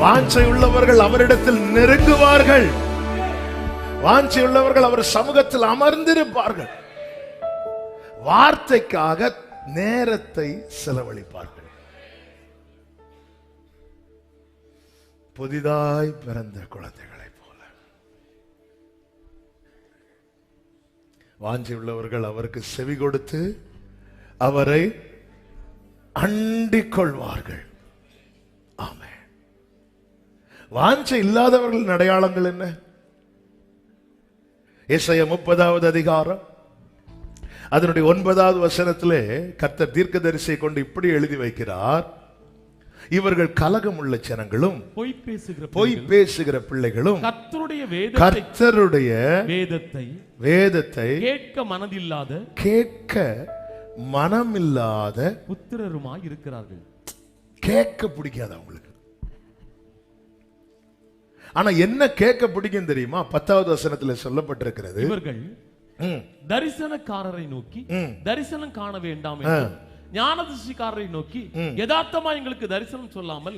வாஞ்சை உள்ளவர்கள் அவரிடத்தில் நெருங்குவார்கள். வாஞ்சை உள்ளவர்கள் அவர் சமூகத்தில் அமர்ந்திருப்பார்கள். வார்த்தைக்காக நேரத்தை செலவழிப்பார்கள். புதிதாய் பிறந்த குழந்தைகளை போல. வாஞ்சி உள்ளவர்கள் அவருக்கு செவி கொடுத்து அவரை அண்டிக் கொள்வார்கள். ஆமாம் வாஞ்சை இல்லாதவர்களின் அடையாளங்கள் என்ன? ஏசாய முப்பதாவது அதிகாரம். அதனுடைய ஒன்பதாவது வசனத்திலே கர்த்தர் தீர்க்கதரிசியை கொண்டு இப்படி எழுதி வைக்கிறார். இவர்கள் கலகம் உள்ள ஜனங்களும் பொய் பேசுகிற பொய் பேசுகிற பிள்ளைகளும் கர்த்தருடைய வேதத்தை கர்த்தருடைய வேதத்தை வேதத்தை கேட்க மனதில்லாத கேட்க மனமில்லாத புத்திரருமாய் இருக்கிறார்கள். கேட்க பிடிக்காது அவங்களுக்கு ஆனா என்ன கேட்க பிடிக்கும் தெரியுமா? பத்தாவது வசனத்துல சொல்லப்பட்டிருக்கிறது. இவர்கள் தரிசனக்காரரை நோக்கி. தரிசனம் காண வேண்டாம் என்றும் ஞானதிருஷ்டிக்காரரை நோக்கி யதார்த்தமா எங்களுக்கு தரிசனம் சொல்லாமல்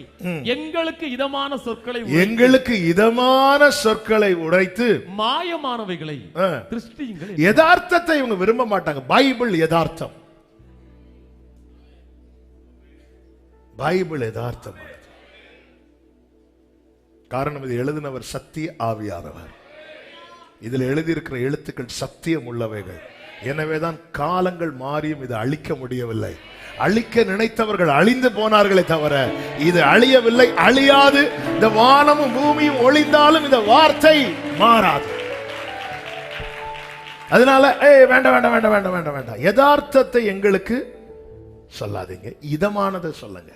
எங்களுக்கு இதமான சொற்களை எங்களுக்கு இதமான சொற்களை உடைத்து மாயமானவைகளை திருஷ்டியுங்கள் யதார்த்தத்தை இவங்க விரும்ப மாட்டாங்க. பைபிள் யதார்த்தம். பைபிள் யதார்த்தமானது காரணம் இது எழுதினவர் சத்திய ஆவியானவர். இதில் எழுதியிருக்கிற எழுத்துக்கள் சத்தியம் உள்ளவைகள். எனவேதான் காலங்கள் மாறியும் இது அழிக்க முடியவில்லை. அழிக்க நினைத்தவர்கள் அழிந்து போனார்களே தவிர இது அழியவில்லை அழியாது. இந்த வானமும் பூமியும் ஒளிந்தாலும் இந்த வார்த்தை மாறாது. அதனால ஏய் வேண்டாம் வேண்டாம் வேண்டாம் வேண்டாம் வேண்டாம் வேண்டாம். யதார்த்தத்தை எங்களுக்கு சொல்லாதீங்க. இதமானதை சொல்லுங்க.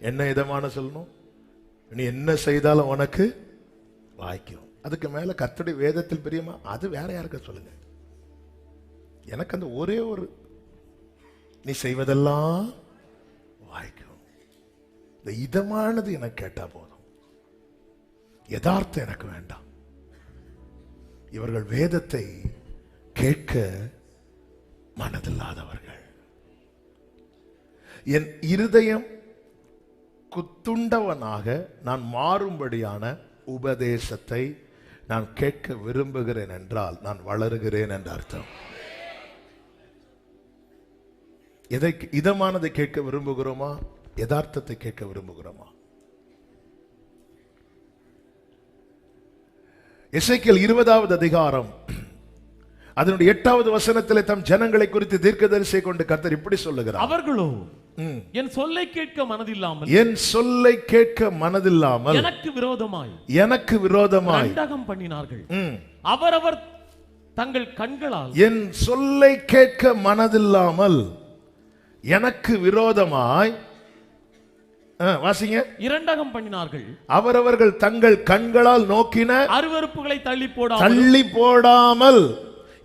என்ன இதமான சொல்லணும்? நீ என்ன செய்தாலும் உனக்கு வாய்க்கும். அதுக்கு மேலே கத்தடி வேதத்தில் பிரியமா அது வேற யாருக்க சொல்லுங்க? எனக்கு அந்த ஒரே ஒரு நீ செய்வதெல்லாம் வாய்க்கும். இந்த இதமானது எனக்கு கேட்டா போதும். யதார்த்தம் எனக்கு வேண்டாம். இவர்கள் வேதத்தை கேட்க மனதில்லாதவர்கள். என் இருதயம் குத்துண்டவனாக நான் மாறும்படியான உபதேசத்தை நான் கேட்க விரும்புகிறேன் என்றால் நான் வளருகிறேன் என்ற அர்த்தம். எதை இதமானதை கேட்க விரும்புகிறோமா? யதார்த்தத்தை கேட்க விரும்புகிறோமா? இசைக்கல் இருபதாவது அதிகாரம். அதனுடைய எட்டாவது வசனத்தில் தம் ஜனங்களை குறித்து தீர்க்கதரிசியை கொண்டு கர்த்தர் இப்படி சொல்லுகிறார். அவர்களும் என் சொல்லை கேட்க மனதில்லாமல் என் சொல்லை கேட்க மனதில்லாமல் எனக்கு விரோதமாய் எனக்கு விரோதமாய் கண்டகம் பண்ணினார்கள். அவரவர் தங்கள் கண்களால் என் சொல்லை கேட்க மனதில்லாமல் எனக்கு விரோதமாய் வாசிங்க. இரண்டகம் பண்ணினார்கள். அவரவர்கள் தங்கள் கண்களால் நோக்கின அருவருப்புகளை தள்ளி போடாமல் தள்ளி போடாமல்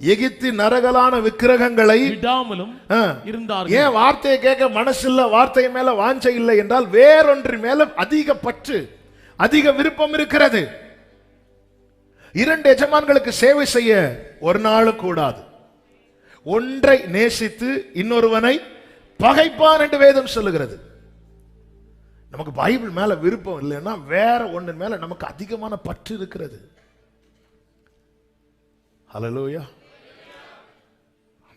எகிப்தி நரகலான விக்கிரகங்களை விடாமலும் ஆ, இருந்தார்கள். ஏன் வார்த்தையை கேட்க மனசில்ல வார்த்தை மேல வாஞ்சை இல்லை என்றால் வேறொன்றின் மேல அதிக பற்று அதிக விருப்பம் இருக்கிறது. இரண்டு எஜமான்களுக்கு சேவை செய்ய ஒரு நாள் கூடாது. ஒன்றை நேசித்து இன்னொருவனை பகைப்பான் என்று வேதம் சொல்லுகிறது. நமக்கு பைபிள் மேல விருப்பம் இல்லைன்னா வேற ஒன்று மேல நமக்கு அதிகமான பற்று இருக்கிறது. ஹலலூயா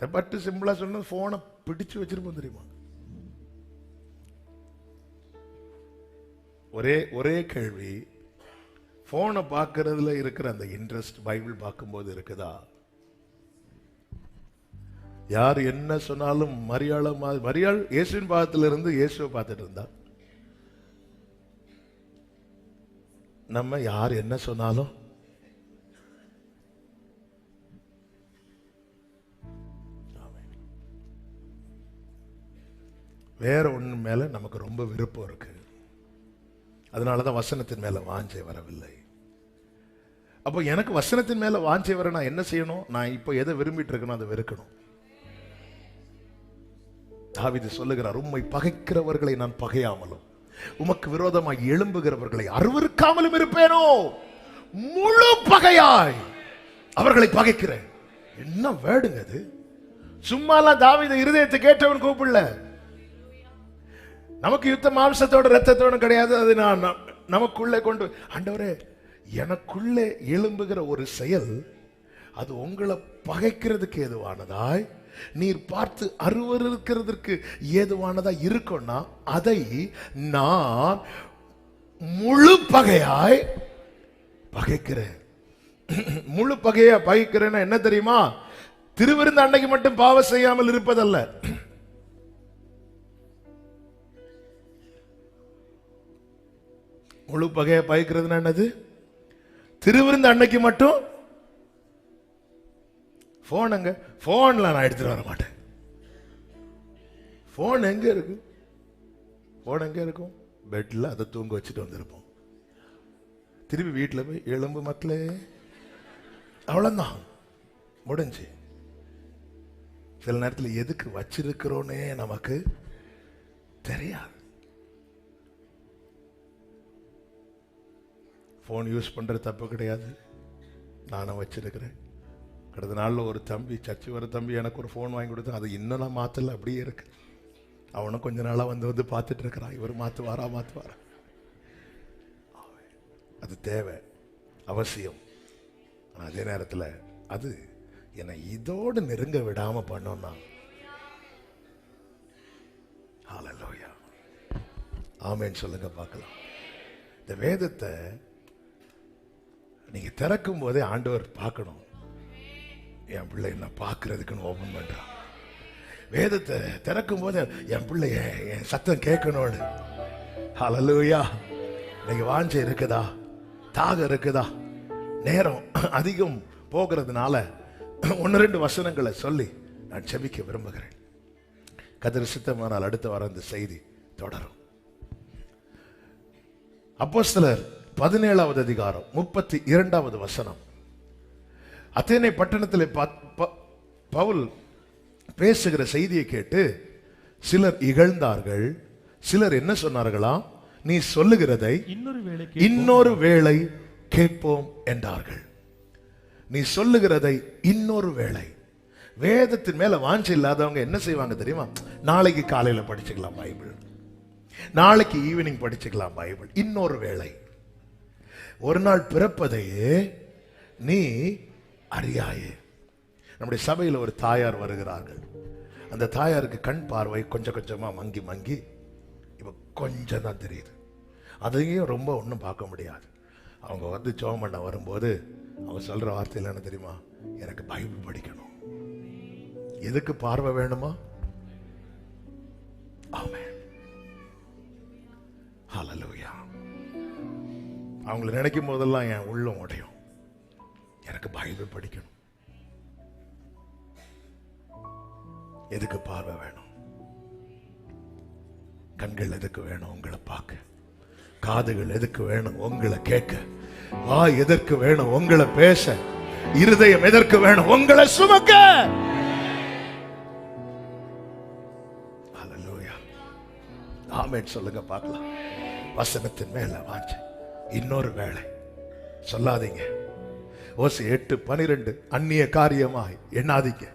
அந்த பட்டு சிம்பிளா சொன்னது போனை பிடிச்சு வச்சிருப்போம் தெரியுமா? ஒரே ஒரே கேள்வி போனை பார்க்கறதுல இருக்கிற அந்த இன்ட்ரெஸ்ட் பைபிள் பார்க்கும்போது இருக்குதா? யார் என்ன சொன்னாலும் மரியாள மரியாள் இயேசுவின் பாகத்துல இருந்து இயேசுவை பார்த்துட்டு இருந்தா? நம்ம யார் என்ன சொன்னாலும் வேற ஒன்று மேலே நமக்கு ரொம்ப விருப்பம் இருக்கு. அதனாலதான் வசனத்தின் மேலே வாஞ்சை வரவில்லை. அப்போ எனக்கு வசனத்தின் மேலே வாஞ்சை வர நான் என்ன செய்யணும்? நான் இப்போ எதை விரும்பிட்டு இருக்கணும் அதை வெறுக்கணும். தாவீது சொல்லுகிறார் உண்மை பகைக்கிறவர்களை நான் பகையாமலும் உமக்கு விரோதமாய் எழும்புகிறவர்களை அருவருக்காமலும் இருப்பேனோ? முழு பகையாய் அவர்களை பகைக்கிறேன். என்ன வேடுங்க அது? சும்மாலாம் தாவித இருதயத்தை கேட்டவன் கூப்பிடல. நமக்கு யுத்த மாம்சத்தோட ரத்தத்தோட கிடையாது. அது நான் நமக்குள்ளே கொண்டு ஆண்டவரே எனக்குள்ளே எழும்புகிற ஒரு செயல் அது உங்களை பகைக்கிறதுக்கு ஏதுவானதாய் நீர் பார்த்து அருவருக்கிறதுக்கு ஏதுவானதா இருக்கும்னா அதை நான் முழு பகையாய் பகைக்கிறேன். முழு பகையா பகைக்கிறேன்னா என்ன தெரியுமா? திருவிருந்த அன்னைக்கு மட்டும் பாவம் செய்யாமல் இருப்பதல்ல. முழு பகையை பயக்கிறதுனா என்னது? திருவிருந்த அன்னைக்கு மட்டும்? போன் அங்க போன்ல நான் எடுத்துட்டு வர மாட்டேன். போன் எங்க இருக்கு? போன் எங்க இருக்கும்? பெட்ல அதை தூங்க வச்சுட்டு வந்திருப்போம். திருப்பி வீட்டில் போய் எலும்பு மக்களே. அவ்வளோதான் முடிஞ்சு. சில நேரத்தில் எதுக்கு வச்சிருக்கிறோன்னே நமக்கு தெரியாது. ஃபோன் யூஸ் பண்ணுற தப்பு கிடையாது. நானும் வச்சிருக்கிறேன். கடந்த நாளில் ஒரு தம்பி சர்ச்சு வர தம்பி எனக்கு ஒரு ஃபோன் வாங்கி கொடுத்தான் அது இன்னும் நான் மாற்றலை அப்படியே இருக்கு. அவனும் கொஞ்ச நாளாக வந்து வந்து பார்த்துட்டு இருக்கிறான் இவர் மாற்றுவாரா மாற்றுவாரா அது தேவை அவசியம். அதே நேரத்தில் அது என்னை இதோடு நெருங்க விடாமல் பண்ணோம்னா. ஹalleluya ஆமென் சொல்லுங்க பார்க்கலாம். இந்த வேதத்தை நீங்கள் திறக்கும் போதே ஆண்டவர் பார்க்கணும். என் பிள்ளை என்ன பார்க்கறதுக்குன்னு ஓபன் பண்ணுறான் வேதத்தை திறக்கும் போது என் பிள்ளை என் சத்தம் கேட்கணும்னு. ஹலலூயா நீங்க வாஞ்சை இருக்குதா? தாகம் இருக்குதா? நேரம் அதிகம் போகிறதுனால ஒன்று ரெண்டு வசனங்களை சொல்லி நான் செபிக்க விரும்புகிறேன். கதிர் சித்தமானால் அடுத்த வாரம் இந்த செய்தி தொடரும். அப்போஸ்தலர் பதினேழாவது அதிகாரம் முப்பத்தி இரண்டாவது வசனம். அத்தேனை பட்டணத்தில் பவுல் பேசுகிற செய்தியை கேட்டு சிலர் இகழ்ந்தார்கள். சிலர் என்ன சொன்னார்களாம் நீ சொல்லுகிறதை இன்னொரு வேளை கேட்போம் என்றார்கள். நீ சொல்லுகிறதை இன்னொரு வேளை. வேதத்தின் மேல வாஞ்சை இல்லாதவங்க என்ன செய்வாங்க தெரியுமா? நாளைக்கு காலையில படிச்சுக்கலாம் பைபிள். நாளைக்கு ஈவினிங் படிச்சுக்கலாம் பைபிள். இன்னொரு வேளை. ஒரு நாள் பிறப்பதையே நீ அறியாயே. நம்முடைய சபையில் ஒரு தாயார் வருகிறார்கள். அந்த தாயாருக்கு கண் பார்வை கொஞ்சம் கொஞ்சமாக மங்கி மங்கி இப்போ கொஞ்சம் தான் தெரியுது. அதையும் ரொம்ப ஒன்றும் பார்க்க முடியாது. அவங்க வந்து ஜோம் பண்ண வரும்போது அவங்க சொல்கிற வார்த்தையில் என்ன தெரியுமா? எனக்கு பைபிள் படிக்கணும். எதுக்கு பார்வை வேணுமா? ஆமே ஹலலூயா அவங்கள நினைக்கும் போதெல்லாம் என் உள்ளம் உடையும். எனக்கு பைபிள் படிக்கணும். எதுக்கு பார்வை வேணும்? கண்கள் எதுக்கு வேணும் உங்களை பார்க்க? காதுகள் எதுக்கு வேணும் உங்களை கேட்க? வா எதற்கு வேணும் உங்களை பேச? இருதயம் எதற்கு வேணும் உங்களை சுமக்க? ஹalleluya ஆமென் சொல்லுங்க பார்க்கலாம். வசனத்தின் மேல வாஞ்சை இன்னொரு வேலை சொல்லாதீங்க. ஓசி எட்டு பனிரெண்டு அந்நிய காரியமாய் எண்ணாதீங்க.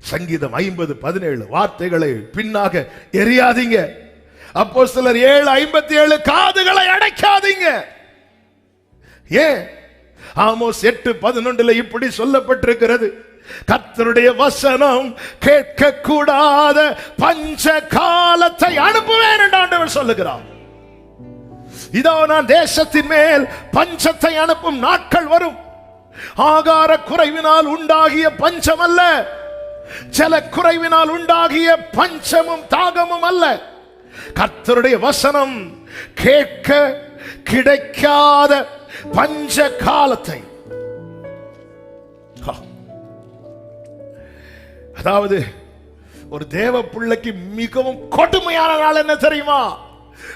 சங்கீதம் ஐம்பது பதினேழு வார்த்தைகளை பின்னாக எரியாதீங்க அப்போ சிலர் ஏழு ஐம்பத்தி ஏழு காதுகளை அடைக்காதீங்க. ஏன்? ஆமோஸ் எட்டு பதினொன்றுல இப்படி சொல்லப்பட்டிருக்கிறது. கர்த்தருடைய வசனம் கேட்க கூடாத பஞ்ச காலத்தை அனுப்புவேன் என்று ஆண்டவர் சொல்லுகிறான் இதோ நான் தேசத்தின் மேல் பஞ்சத்தை அனுப்பும் நாட்கள் வரும். ஆகார குறைவினால் உண்டாகிய பஞ்சம் அல்ல ஜல குறைவினால் உண்டாகிய பஞ்சமும் தாகமும் அல்ல. கர்த்தருடைய வசனம் கேட்க கிடைக்காத பஞ்ச காலத்தை. அதாவது ஒரு தேவ பிள்ளைக்கு மிகவும் கொடுமையான நாள் என்ன தெரியுமா?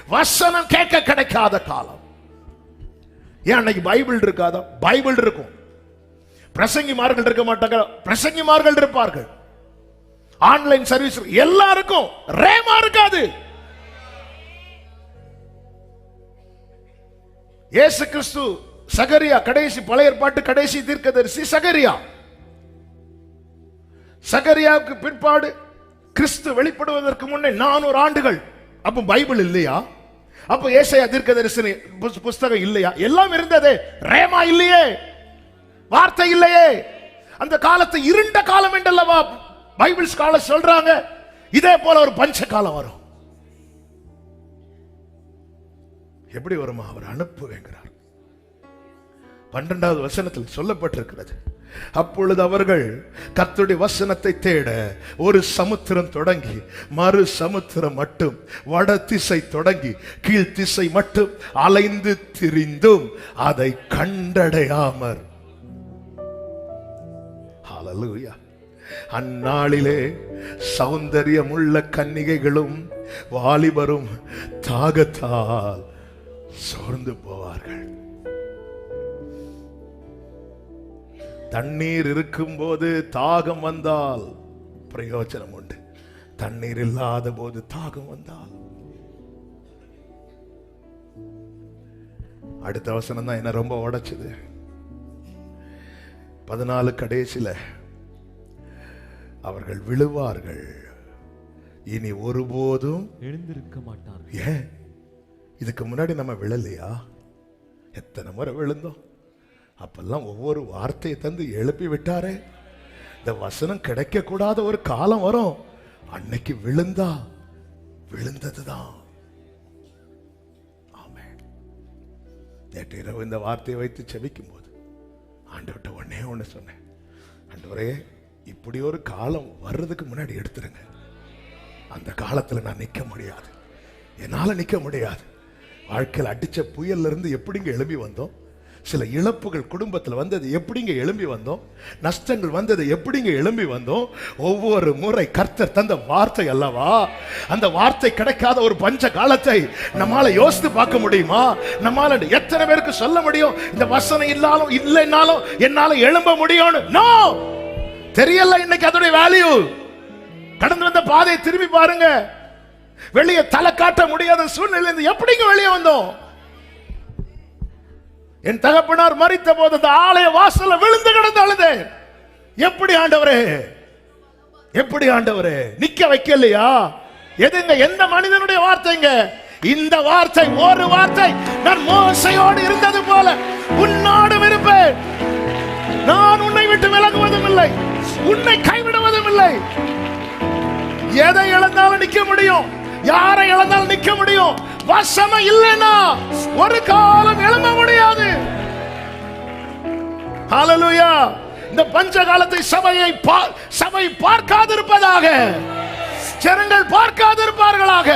வசனம் கேட்க கிடைக்காத காலம். ஏன் அன்னைக்கு பைபிள் இருக்காதா? பைபிள் இருக்கும். பிரசங்கிமார்கள் இருக்க மாட்டாங்க. பிரசங்கிமார்கள் இருப்பார்கள். ஆன்லைன் சர்வீஸ் எல்லாருக்கும். ரேமா இருக்காது. இயேசு கிறிஸ்து சகரியா கடைசி பழைய ஏற்பாட்டு கடைசி தீர்க்கதரிசி சகரியா. சகரியாவுக்கு பிற்பாடு கிறிஸ்து வெளிப்படுவதற்கு முன்னே நானூறு ஆண்டுகள் அப்ப பைபிள் இல்லையா? அப்ப ஏசையா தீர்க்க தரிசன புஸ்தகம் இல்லையா? எல்லாம் இருந்ததே. ரேமா இல்லையே. வார்த்தை இல்லையே. அந்த காலத்தை இருண்ட காலம் என்றல்லவா பைபிள் ஸ்காலர் சொல்றாங்க? இதே போல ஒரு பஞ்ச காலம் வரும். எப்படி வருமா? அவர் அனுப்புவேங்கிறார் பன்னெண்டாவது வசனத்தில் சொல்லப்பட்டிருக்கிறது. அப்பொழுது அவர்கள் கத்துடைய வசனத்தை தேட ஒரு சமுத்திரம் தொடங்கி மறு சமுத்திரம் மட்டும் வட திசை தொடங்கி கீழ் திசை மட்டும் அலைந்து திரிந்தும் அதை கண்டடையாமற். ஹalleluya அந்நாளிலே சௌந்தரியமுள்ள கன்னிகைகளும் வாலிபரும் தாகத்தால் சோர்ந்து போவார்கள். தண்ணீர் இருக்கும்போது தாகம் வந்தால் பிரயோஜனம் உண்டு. தண்ணீர் இல்லாத போது தாகம் வந்தால். அடுத்த வசனம் தான் என்ன ரொம்ப உடைச்சது. பதினாலு கடைசியில அவர்கள் விழுவார்கள். இனி ஒருபோதும் எழுந்திருக்க மாட்டார்கள். ஏன்? இதுக்கு முன்னாடி நம்ம விழலையா? எத்தனை முறை விழுந்தோம்? அப்பெல்லாம் ஒவ்வொரு வார்த்தையை தந்து எழுப்பி விட்டாரே. இந்த வசனம் கிடைக்கக்கூடாத ஒரு காலம் வரும். அன்னைக்கு விழுந்தா விழுந்ததுதான். ஆமென். நேற்று இரவு இந்த வார்த்தையை வைத்து செபிக்கும் போது ஆண்டவர்கிட்ட ஒன்னே ஒன்று சொன்னேன். ஆண்டவரே இப்படி ஒரு காலம் வர்றதுக்கு முன்னாடி எடுத்துருங்க. அந்த காலத்தில் நான் நிற்க முடியாது. என்னால் நிற்க முடியாது. வாழ்க்கையில் அடித்த புயல்ல இருந்து எப்படிங்க எழுப்பி வந்தோம்? சில இழப்புகள் குடும்பத்தில் வந்தது எப்படிங்க எழும்பி வந்தோம்? நஷ்டங்கள் வந்தது எப்படிங்க எழும்பி வந்தோம்? ஒவ்வொரு முறை கர்த்தர் தந்த வார்த்தை அல்லவா? அந்த வார்த்தை கிடைக்காத ஒரு பஞ்ச காலத்தை நம்மால யோசித்து பார்க்க முடியுமா? நம்மால எத்தனை பேருக்கு சொல்ல முடியும்? இந்த வசனம் இல்லாலும் இல்லைன்னாலும் என்னால எழும்ப முடியும்னு. நோ தெரியல இன்னைக்கு அதோடைய வேல்யூ கடந்து வந்த பாதையை திரும்பி பாருங்க. வெளியே தலை காட்ட முடியாத சூழ்நிலை இருந்து எப்படிங்க வெளியே வந்தோம்? என் தகப்பனார் மறித்த போது அந்த ஆலய வாசல்ல விழுந்து கிடந்து அழுதேன். எப்படி ஆண்டவரே? எப்படி ஆண்டவரே? நிக்க வைக்கலையா? எதுங்க எந்த மனிதனுடைய வார்த்தைங்க? இந்த வார்த்தை ஒரு வார்த்தை நான் மோசையோடு இருந்தது போல உன்னோடும் இருப்பேன் நான் உன்னை விட்டு விலகுவதும் இல்லை. உன்னை கைவிடுவதும் இல்லை. எதை இழந்தாலும் நிக்க முடியும். யாரை இழந்தாலும் நிக்க முடியும். வசம இல்லைன்னா ஒரு காலம் எழும்ப முடியாது. ஹalleluya. இந்த பஞ்ச காலத்தை சபையை சபை பார்க்காதிருப்பதாக ஜனங்கள் பார்க்காதிருப்பார்களாக.